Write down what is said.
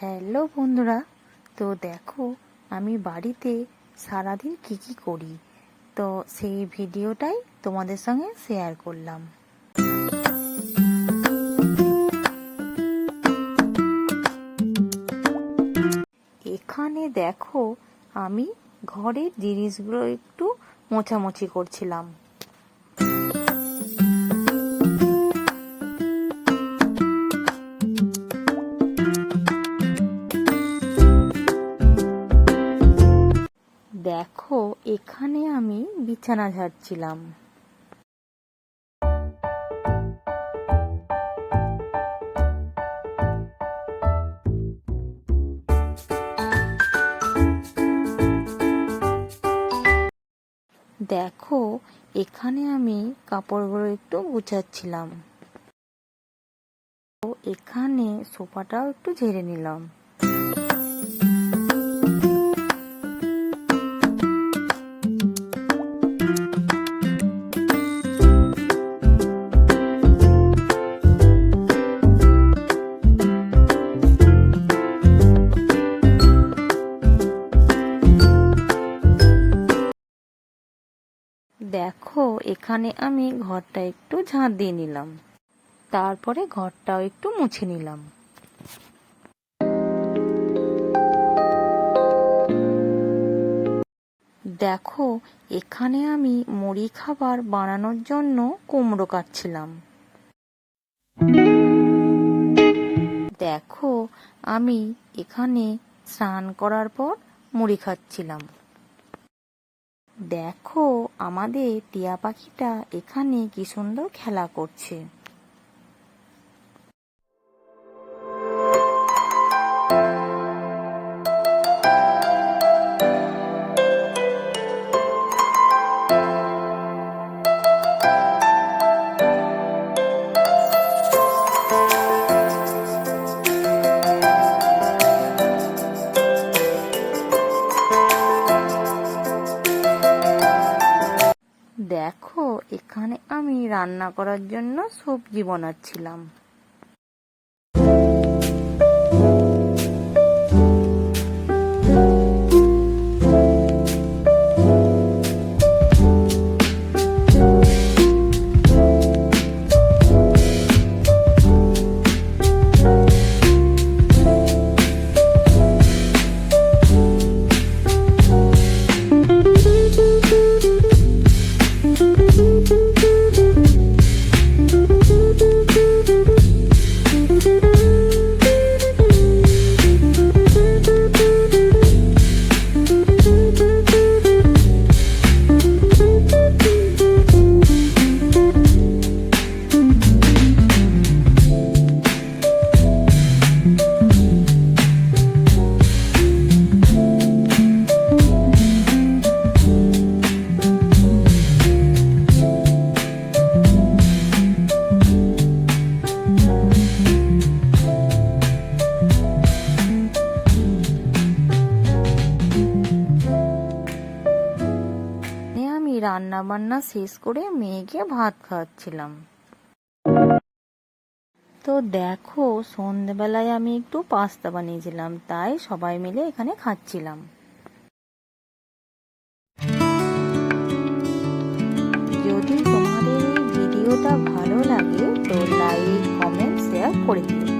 Hello বন্ধুরা, তো দেখো আমি বাড়িতে সারাদিন কি কি করি। তো সেই ভিডিওটাই তোমাদের সঙ্গে শেয়ার করলাম। এখানে দেখো আমি ঘরের জিনিসগুলো একটু মোছামুছি করছিলাম। এখানে আমি বিছানা ঝাড়ছিলাম। দেখো, এখানে আমি কাপড়গুলো একটু গুছাচ্ছিলাম। এখানে সোফাটাও একটু ঝেড়ে নিলাম। দেখো, এখানে আমি ঘরটা একটু ঝাঁট দিয়ে নিলাম। তারপরে ঘরটাও একটু মুছে নিলাম। দেখো, এখানে আমি মুড়ি খাবার বানানোর জন্য কুমড়ো কাটছিলাম। দেখো, আমি এখানে স্নান করার পর মুড়ি খাচ্ছিলাম। দেখো আমাদের টিয়া পাখিটা এখানে কি সুন্দর খেলা করছে। এখানে আমি রান্না করার জন্য সবজি বানাচ্ছিলাম। রান্না বান্না শেষ করে মেয়েকে ভাত খাওয়াচ্ছিলাম। তো দেখো, সন্ধেবেলায় আমি একটু পাস্তা বানিয়েছিলাম, তাই সবাই মিলে এখানে খাচ্ছিলাম। যদি তোমাদের এই ভিডিওটা ভালো লাগে, তো লাইক কমেন্ট শেয়ার করে দিও।